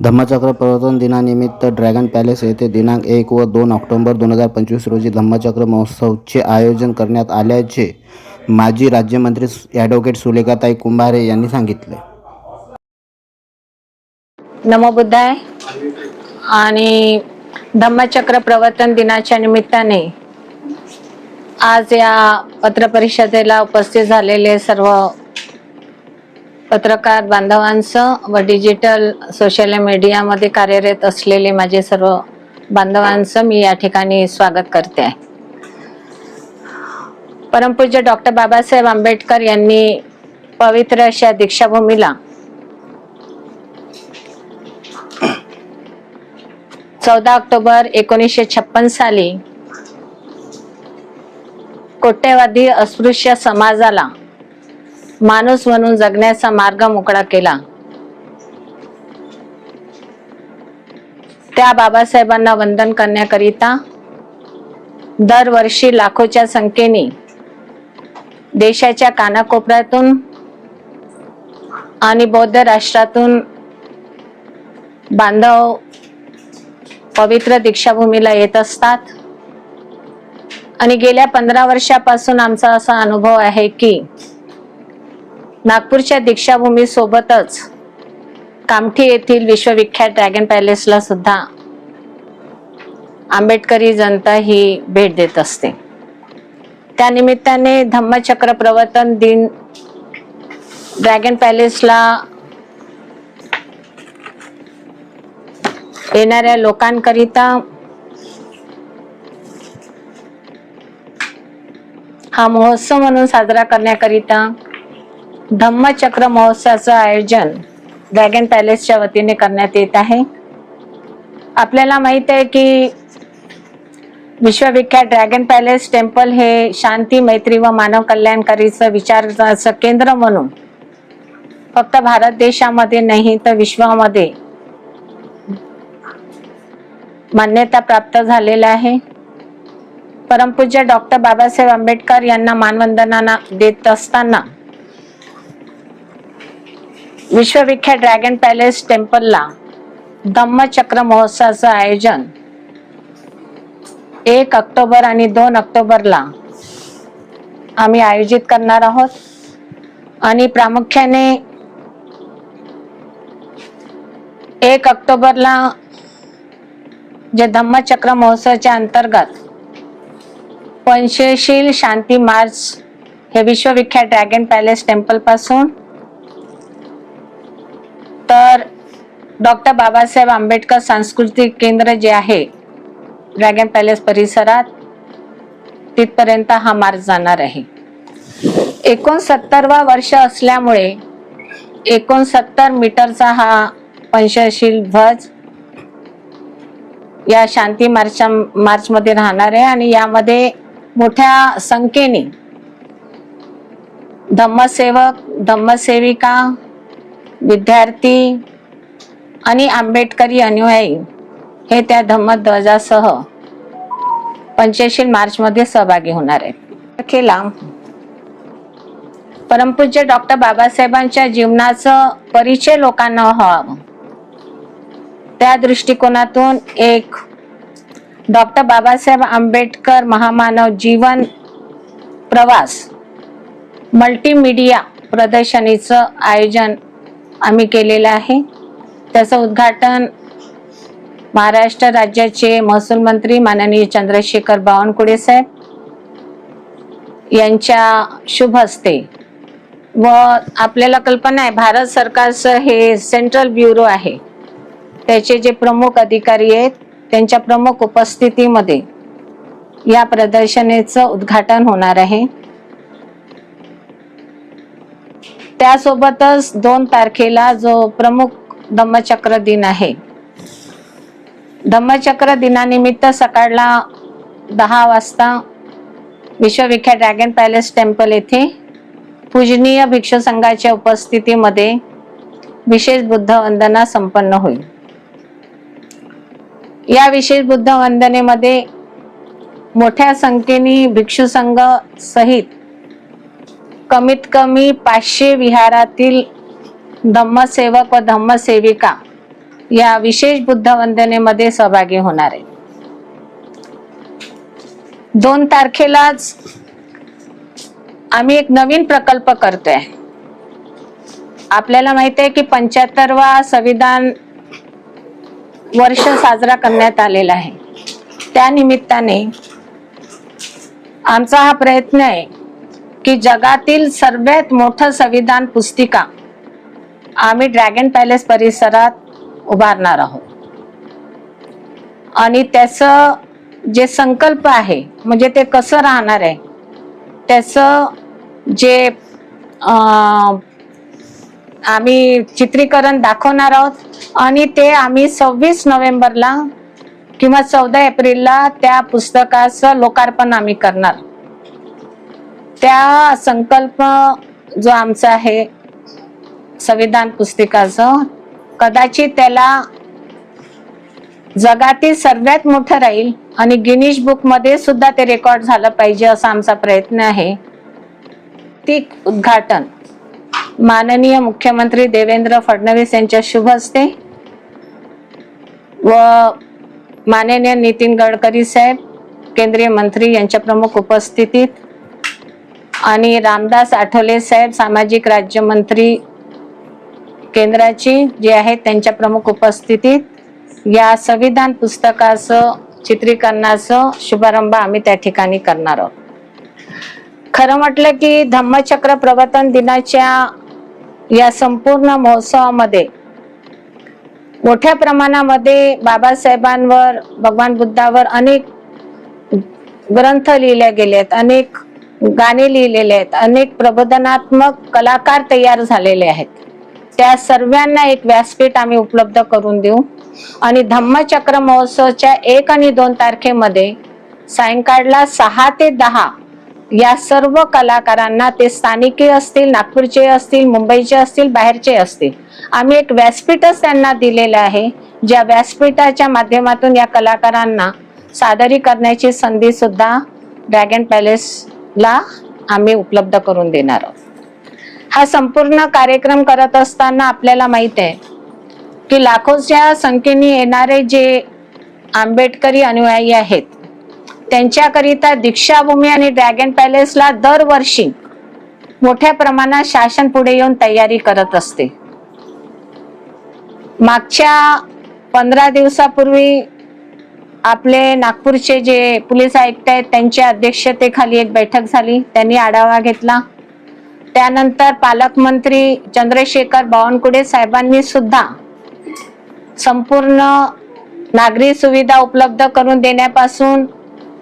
धम्मचक्र प्रवर्तन दिनानिमित्त dragon palace येथे दिनांक एक व दोन ऑक्टोबर दोन हजार पंचवीस रोजी धम्मचक्र महोत्सवचे आयोजन करण्यात आल्याचे माजी राज्यमंत्री ॲडव्होकेट सुलेखाताई कुंभारे यांनी सांगितले. नमो बुद्धाय. आणि धम्मचक्र प्रवर्तन दिनाच्या निमित्ताने आज या पत्रपरिषदेला उपस्थित झालेले सर्व पत्रकार बांधवांचं व डिजिटल सोशल मीडियामध्ये कार्यरत असलेले माझे सर्व बांधवांचं मी या ठिकाणी स्वागत करते. आहे परमपूज्य डॉक्टर बाबासाहेब आंबेडकर यांनी पवित्र अशा दीक्षाभूमीला चौदा ऑक्टोबर एकोणीसशे छप्पन साली कोट्यवादी अस्पृश्य समाजाला माणूस म्हणून जगण्याचा मार्ग मोकळा केला. त्या बाबासाहेबांना वंदन करण्याकरिता दरवर्षी लाखोच्या संख्येने देशाच्या कानाकोपऱ्यातून आणि बौद्ध राष्ट्रातून बांधव पवित्र दीक्षाभूमीला येत असतात. आणि गेल्या पंधरा वर्षापासून आमचा असा अनुभव आहे की नागपूरच्या दीक्षाभूमी सोबतच कामठी येथील विश्वविख्यात ड्रॅगन पॅलेसला सुद्धा आंबेडकरी जनता ही भेट देत असते. त्यानिमित्ताने धम्मचक्र प्रवर्तन दिन ड्रॅगन पॅलेसला येणाऱ्या लोकांकरिता हा महोत्सव म्हणून साजरा करण्याकरिता धम्मचक्र महोत्सवाचं आयोजन ड्रॅगन पॅलेसच्या वतीने करण्यात येत आहे. आपल्याला माहीत आहे की विश्वविख्यात ड्रॅगन पॅलेस टेम्पल हे शांती मैत्री व मानव कल्याणकारीचं विचाराचं केंद्र म्हणून फक्त भारत देशामध्ये नाही तर विश्वामध्ये मान्यता प्राप्त झालेला आहे. परमपूज्य डॉक्टर बाबासाहेब आंबेडकर यांना मानवंदना देत असताना विश्वविख्यात ड्रॅगन पॅलेस टेम्पलला धम्मचक्र महोत्सवाचं आयोजन. एक ऑक्टोबर आणि दोन ऑक्टोबरला आम्ही आयोजित करणार आहोत. आणि प्रामुख्याने एक ऑक्टोबरला जे धम्मचक्र महोत्सवाच्या अंतर्गत पंचशील शांती मार्च हे विश्वविख्यात ड्रॅगन पॅलेस टेम्पलपासून डॉक्टर बाबासाहेब आंबेडकर सांस्कृतिक केंद्र जे आहे ड्रॅगन पॅलेस परिसरात तिथपर्यंत हा मार्च जाणार आहे. एकोणसत्तरवा वर्ष असल्यामुळे एकोणसत्तर मीटरचा हा पंचशील ध्वज या शांती मार्च मार्चमध्ये राहणार आहे आणि यामध्ये मोठ्या संख्येने धम्मसेवक धम्मसेविका विद्यार्थी आणि आंबेडकरी अनुयायी हे त्या धम्मध्वजासह पंचशील मार्चमध्ये सहभागी होणार आहेत. केला परमपूज्य डॉक्टर बाबासाहेबांच्या जीवनाचं परिचय लोकांना व्हावं. त्या दृष्टिकोनातून एक डॉक्टर बाबासाहेब आंबेडकर महामानव जीवन प्रवास मल्टीमीडिया प्रदर्शनीचं आयोजन आम्ही केलेलं आहे. त्याचं उद्घाटन महाराष्ट्र राज्याचे महसूल मंत्री माननीय चंद्रशेखर बावनकुळे साहेब यांच्या शुभ हस्ते व आपल्याला कल्पना आहे भारत सरकारचं हे सेंट्रल ब्युरो आहे. त्याचे जे प्रमुख अधिकारी आहेत त्यांच्या प्रमुख उपस्थितीमध्ये या प्रदर्शनेचं उद्घाटन होणार आहे. त्यासोबतच दोन तारखेला जो प्रमुख धम्मचक्र दिन आहे. धम्मचक्र दिनानिमित्त सकाळला दहा वाजता विश्वविख्यात ड्रॅगन पॅलेस टेम्पल येथे पूजनीय भिक्षू संघाच्या उपस्थितीमध्ये विशेष बुद्ध वंदना संपन्न होईल. या विशेष बुद्ध वंदनेमध्ये मोठ्या संख्येने भिक्षू संघ सहित कमीत कमी पाचशे विहारातील धम्मसेवक व धम्मसेविका या विशेष बुद्ध वंदनेमध्ये सहभागी होणार आहे. दोन तारखेलाच आम्ही एक नवीन प्रकल्प करतोय. आपल्याला माहिती आहे की पंच्याहत्तरवा संविधान वर्ष साजरा करण्यात आलेला आहे. त्या निमित्ताने आमचा हा प्रयत्न आहे की जगातील सर्वात मोठं संविधान पुस्तिका आम्ही ड्रॅगन पॅलेस परिसरात उभारणार आहोत. आणि त्याचं जे संकल्प आहे म्हणजे ते कसं राहणार आहे त्याचं जे आम्ही चित्रीकरण दाखवणार आहोत आणि ते आम्ही सव्वीस नोव्हेंबरला किंवा चौदा एप्रिलला त्या पुस्तकाचं लोकार्पण आम्ही करणार. त्या संकल्प जो आमचा आहे संविधान पुस्तिकाचं कदाचित त्याला जगातील सर्वात मोठं राहील आणि गिनीश बुकमध्ये सुद्धा ते रेकॉर्ड झालं पाहिजे असा आमचा प्रयत्न आहे. ती उद्घाटन माननीय मुख्यमंत्री देवेंद्र फडणवीस यांच्या शुभ हस्ते व माननीय नितीन गडकरी साहेब केंद्रीय मंत्री यांच्या प्रमुख उपस्थितीत आणि रामदास आठवले साहेब सामाजिक राज्यमंत्री केंद्राची जे आहेत त्यांच्या प्रमुख उपस्थितीत या संविधान पुस्तकाचं चित्रीकरणाचं शुभारंभ आम्ही त्या ठिकाणी करणार आहोत. खरं म्हटलं की धम्मचक्र प्रवर्तन दिनाच्या या संपूर्ण महोत्सवामध्ये मोठ्या प्रमाणामध्ये बाबासाहेबांवर भगवान बुद्धावर अनेक ग्रंथ लिहिले गेले आहेत अनेक गाणे लिहिलेले आहेत अनेक प्रबोधनात्मक कलाकार तयार झालेले आहेत. त्या सर्वांना एक व्यासपीठ आम्ही उपलब्ध करून देऊ. आणि धम्मचक्र महोत्सवच्या एक आणि दोन तारखेमध्ये सायंकाळला सहा ते दहा या सर्व कलाकारांना ते स्थानिके असतील नागपूरचे असतील मुंबईचे असतील बाहेरचे असतील आम्ही एक व्यासपीठच त्यांना दिलेलं आहे. ज्या व्यासपीठाच्या माध्यमातून या कलाकारांना सादरी करण्याची संधी सुद्धा ड्रॅगन पॅलेसला आम्ही उपलब्ध करून देणार आहोत. हा संपूर्ण कार्यक्रम करत असताना आपल्याला माहीत आहे की लाखोच्या संख्येने येणारे जे आंबेडकरी अनुयायी आहेत त्यांच्याकरिता दीक्षाभूमी आणि ड्रॅगन पॅलेसला दरवर्षी मोठ्या प्रमाणात शासन पुढे येऊन तयारी करत असते. मागच्या पंधरा दिवसापूर्वी आपले नागपूरचे जे पोलीस आयुक्त आहेत त्यांच्या अध्यक्षतेखाली एक बैठक झाली त्यांनी आढावा घेतला. त्यानंतर पालकमंत्री चंद्रशेखर बावनकुळे साहेबांनी सुद्धा संपूर्ण नागरी सुविधा उपलब्ध करून देण्यापासून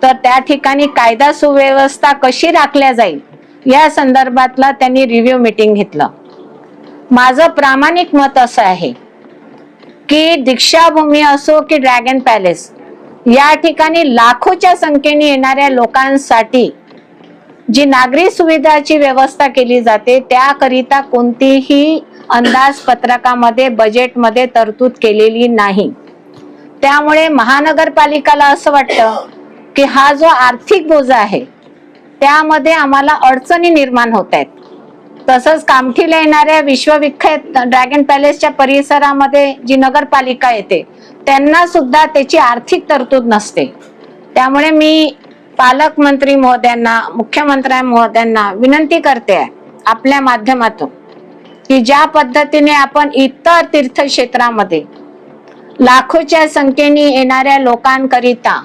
तर त्या ठिकाणी कायदा सुव्यवस्था कशी राखल्या जाईल या संदर्भातला त्यांनी रिव्ह्यू मीटिंग घेतलं. माझं प्रामाणिक मत असं आहे की दीक्षाभूमी असो की ड्रॅगन पॅलेस या ठिकाणी लाखोच्या संख्येने येणाऱ्या लोकांसाठी जी नागरी सुविधाची व्यवस्था केली जाते त्याकरिता कोणतीही अंदाजपत्रकामध्ये बजेटमध्ये तरतूद केलेली नाही. त्यामुळे महानगरपालिकाला असं वाटतं की हा जो आर्थिक बोजा आहे त्यामध्ये आम्हाला अडचणी निर्माण होत आहेत. तसंच कामठीला येणाऱ्या विश्वविख्यात ड्रॅगन पॅलेसच्या परिसरामध्ये जी नगरपालिका येते त्यांना सुद्धा त्याची आर्थिक तरतूद नसते. त्यामुळे मी पालकमंत्री महोदयांना मुख्यमंत्री महोदयांना विनंती करते आहे आपल्या माध्यमातून की ज्या पद्धतीने आपण इतर तीर्थक्षेत्रामध्ये लाखोच्या संख्येने येणाऱ्या लोकांकरिता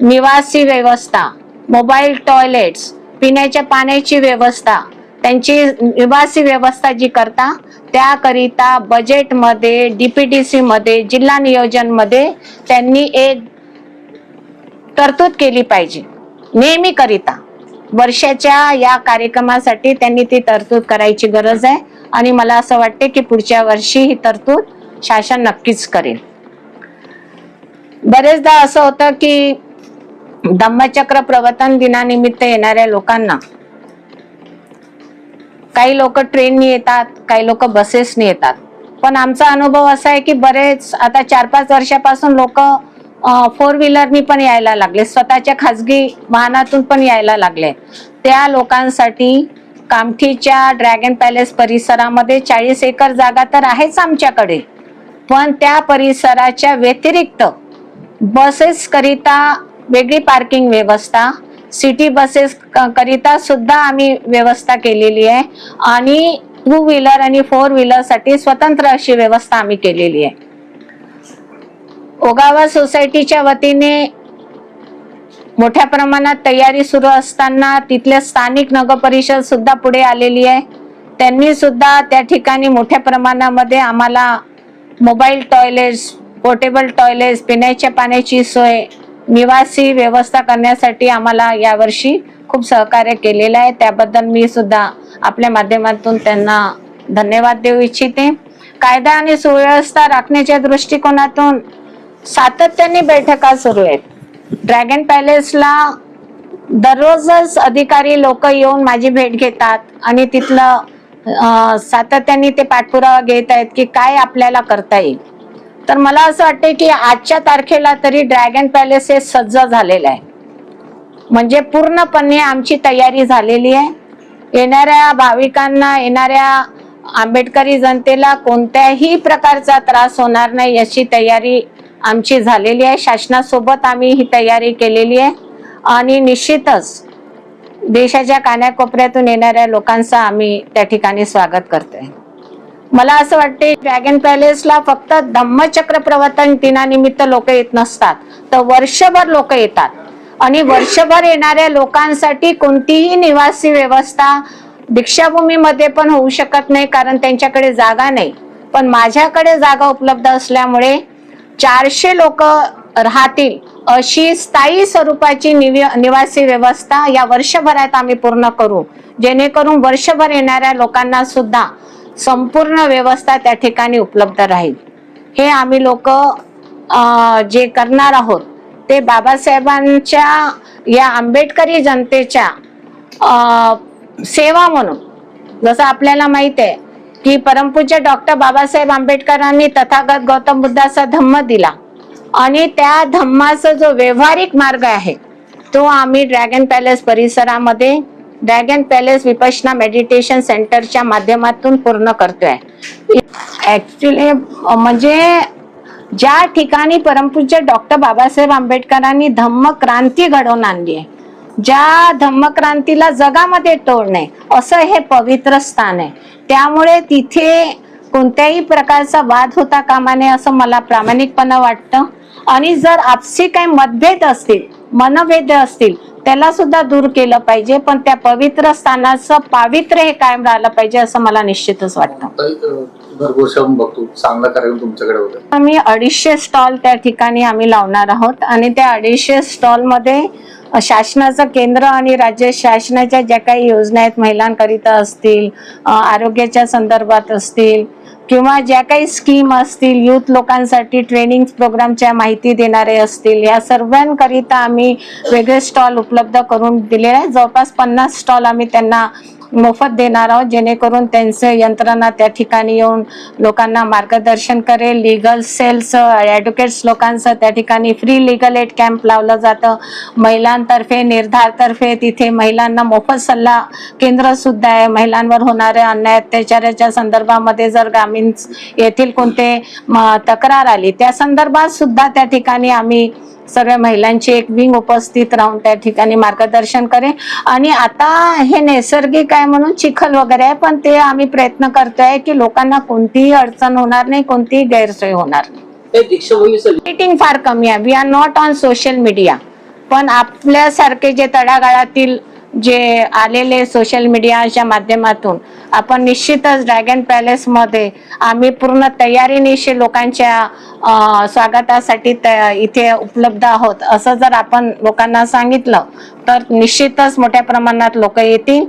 निवासी व्यवस्था मोबाईल टॉयलेट्स पिण्याच्या पाण्याची व्यवस्था त्यांची निवासी व्यवस्था जी करता त्याकरिता बजेटमध्ये डीपीडीसी मध्ये जिल्हा नियोजनमध्ये त्यांनी एक तरतूद केली पाहिजे. नेहमी करिता वर्षाच्या या कार्यक्रमासाठी त्यांनी ती तरतूद करायची गरज आहे. आणि मला असं वाटते की पुढच्या वर्षी ही तरतूद शासन नक्कीच करेल. बरेचदा असं होतं की धम्मचक्र प्रवर्तन दिनानिमित्त येणाऱ्या लोकांना काही लोक ट्रेननी येतात काही लोक बसेसनी येतात. पण आमचा अनुभव असा आहे की बरेच आता चार पाच वर्षापासून लोक फोर व्हीलरनी पण यायला लागले. स्वतःच्या खाजगी वाहनातून पण यायला लागले. त्या लोकांसाठी कामठीच्या ड्रॅगन पॅलेस परिसरामध्ये चाळीस एकर जागा तर आहेच आमच्याकडे. पण त्या परिसराच्या व्यतिरिक्त बसेस करिता वेगळी पार्किंग व्यवस्था सिटी बसेस करिता सुद्धा आम्ही व्यवस्था केलेली आहे. आणि टू व्हीलर आणि फोर व्हीलरसाठी स्वतंत्र अशी व्यवस्था आम्ही केलेली आहे. ओगावा सोसायटीच्या वतीने मोठ्या प्रमाणात तयारी सुरू असताना तिथल्या स्थानिक नगरपरिषद सुद्धा पुढे आलेली आहे. त्यांनी सुद्धा त्या ठिकाणी मोठ्या प्रमाणामध्ये आम्हाला मोबाईल टॉयलेट्स पोर्टेबल टॉयलेट्स पिण्याच्या पाण्याची सोय निवासी व्यवस्था करण्यासाठी आम्हाला यावर्षी खूप सहकार्य केलेलं आहे. त्याबद्दल मी सुद्धा आपल्या माध्यमातून त्यांना धन्यवाद देऊ इच्छिते. कायदा आणि सुव्यवस्था राखण्याच्या दृष्टिकोनातून सातत्याने बैठका सुरू आहेत. ड्रॅगन पॅलेसला दररोजच अधिकारी लोक येऊन माझी भेट घेतात आणि तिथलं सातत्याने ते पाठपुरावा घेत आहेत की काय आपल्याला करता येईल. तर मला असं वाटतं की आजच्या तारखेला तरी ड्रॅगन पॅलेस हे सज्ज झालेलं आहे. म्हणजे पूर्णपणे आमची तयारी झालेली आहे. येणाऱ्या भाविकांना येणाऱ्या आंबेडकरी जनतेला कोणत्याही प्रकारचा त्रास होणार नाही याची तयारी आमची झालेली आहे. शासनासोबत आम्ही ही तयारी केलेली आहे. आणि निश्चितच देशाच्या कानाकोपऱ्यातून येणाऱ्या लोकांचं आम्ही त्या ठिकाणी स्वागत करतोय. मला असं वाटते ड्रॅगन पॅलेसला फक्त धम्मचक्र प्रवर्तन दिनानिमित्त लोक येत नसतात. तर वर्षभर लोक येतात. आणि वर्षभर येणाऱ्या लोकांसाठी कोणतीही निवासी व्यवस्था दीक्षाभूमीमध्ये पण होऊ शकत नाही कारण त्यांच्याकडे जागा नाही. पण माझ्याकडे जागा उपलब्ध असल्यामुळे चारशे लोक राहतील अशी स्थायी स्वरूपाची निवासी व्यवस्था या वर्षभरात आम्ही पूर्ण करू. जेणेकरून वर्षभर येणाऱ्या लोकांना सुद्धा संपूर्ण व्यवस्था त्या ठिकाणी उपलब्ध राहील. हे आम्ही लोक जे करणार आहोत ते बाबासाहेबांच्या या आंबेडकरी जनतेच्या सेवा म्हणून. जसं आपल्याला माहीत आहे की परमपूज्य डॉक्टर बाबासाहेब आंबेडकरांनी तथागत गौतम बुद्धाचा धम्म दिला. आणि त्या धम्माचा जो व्यवहारिक मार्ग आहे तो आम्ही ड्रॅगन पॅलेस परिसरामध्ये ड्रॅगन पॅलेस विपशना मेडिटेशन सेंटरच्या माध्यमातून पूर्ण करतोय. ऍक्च्युली म्हणजे ज्या ठिकाणी परमपूज्य डॉक्टर बाबासाहेब आंबेडकरांनी धम्म क्रांती घडवून आणली आहे ज्या धम्मक्रांतीला जगामध्ये तोडणे असं हे पवित्र स्थान आहे. त्यामुळे तिथे कोणत्याही प्रकारचा वाद होता कामा नये असं मला प्रामाणिकपणा वाटतं. आणि जर आपसी काही मतभेद असतील मनभेद असतील त्याला सुद्धा दूर केलं पाहिजे पण त्या पवित्र स्थानाचं पावित्र्य हे कायम राहिलं पाहिजे असं मला निश्चितच वाटतं. चांगला कार्यक्रम तुमच्याकडे होता आम्ही अडीचशे स्टॉल त्या ठिकाणी आम्ही लावणार आहोत. आणि त्या अडीचशे स्टॉलमध्ये शासनाचं केंद्र आणि राज्य शासनाच्या ज्या काही योजना आहेत महिलांकरिता असतील आरोग्याच्या संदर्भात असतील किंवा ज्या काही स्कीम असतील युथ लोकांसाठी ट्रेनिंग प्रोग्रामच्या माहिती देणारे असतील या सर्वांकरिता आम्ही वेगळे स्टॉल उपलब्ध करून दिलेले आहेत. जवळपास पन्नास स्टॉल आम्ही त्यांना मोफत देणार आहोत जेणेकरून त्यांचे यंत्रणा त्या ठिकाणी येऊन लोकांना मार्गदर्शन करेल. लिगल सेल्स ॲडव्होकेट्स लोकांचं त्या ठिकाणी फ्री लिगल एड कॅम्प लावलं जातं. महिलांतर्फे निर्धारतर्फे तिथे महिलांना मोफत सल्ला केंद्र सुद्धा आहे. महिलांवर होणाऱ्या अन्याय अत्याचाराच्या संदर्भामध्ये जर ग्रामीण येथील कोणते तक्रार आली त्या संदर्भात सुद्धा त्या ठिकाणी आम्ही सगळ्या महिलांची एक विंग उपस्थित राहून त्या ठिकाणी मार्गदर्शन करेन. आणि आता हे नैसर्गिक आहे म्हणून चिखल वगैरे आहे पण ते आम्ही प्रयत्न करतोय की लोकांना कोणतीही अडचण होणार नाही कोणतीही गैरसोय होणार नाही. रेटिंग फार कमी आहे. We are not on social media पण आपल्यासारखे जे तळागाळातील जे आलेले सोशल मीडियाच्या माध्यमातून आपण निश्चितच ड्रॅगन पॅलेस मध्ये आम्ही पूर्ण तयारीनिशी लोकांच्या स्वागतासाठी त- इथे उपलब्ध आहोत. असं जर आपण लोकांना सांगितलं तर निश्चितच मोठ्या प्रमाणात लोक येतील.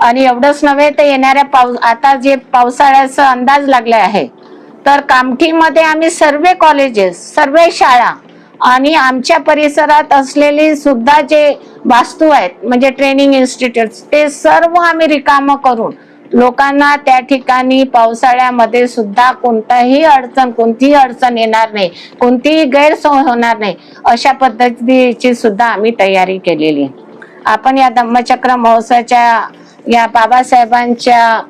आणि एवढंच नव्हे तर येणाऱ्या पाऊस आता जे पावसाळ्याचा अंदाज लागले आहे तर कामठीमध्ये आम्ही सर्व कॉलेजेस सर्व शाळा आणि आमच्या परिसरात असलेली सुद्धा जे वास्तू आहेत म्हणजे ट्रेनिंग इन्स्टिट्यूट ते सर्व आम्ही रिकामं करून लोकांना त्या ठिकाणी पावसाळ्यामध्ये सुद्धा कोणताही अडचण कोणतीही अडचण येणार नाही कोणतीही गैरसोय होणार नाही अशा पद्धतीची सुद्धा आम्ही तयारी केलेली आपण या धम्मचक्र महोत्सवाच्या या बाबासाहेबांच्या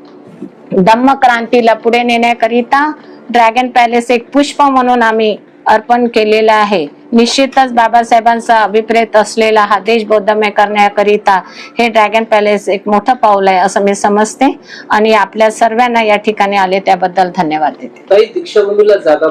धम्मक्रांतीला पुढे नेण्याकरिता ड्रॅगन पॅलेस एक पुष्प म्हणून आम्ही अर्पण केलेलं आहे. निश्चितच बाबासाहेबांचा अभिप्रेत असलेला हा देश बौद्धमय करण्याकरिता हे ड्रॅगन पॅलेस एक मोठं पाऊल आहे असं मी समजते. आणि आपल्या सर्वांना या ठिकाणी आले त्याबद्दल धन्यवाद देते. दीक्षाभूमीला जागा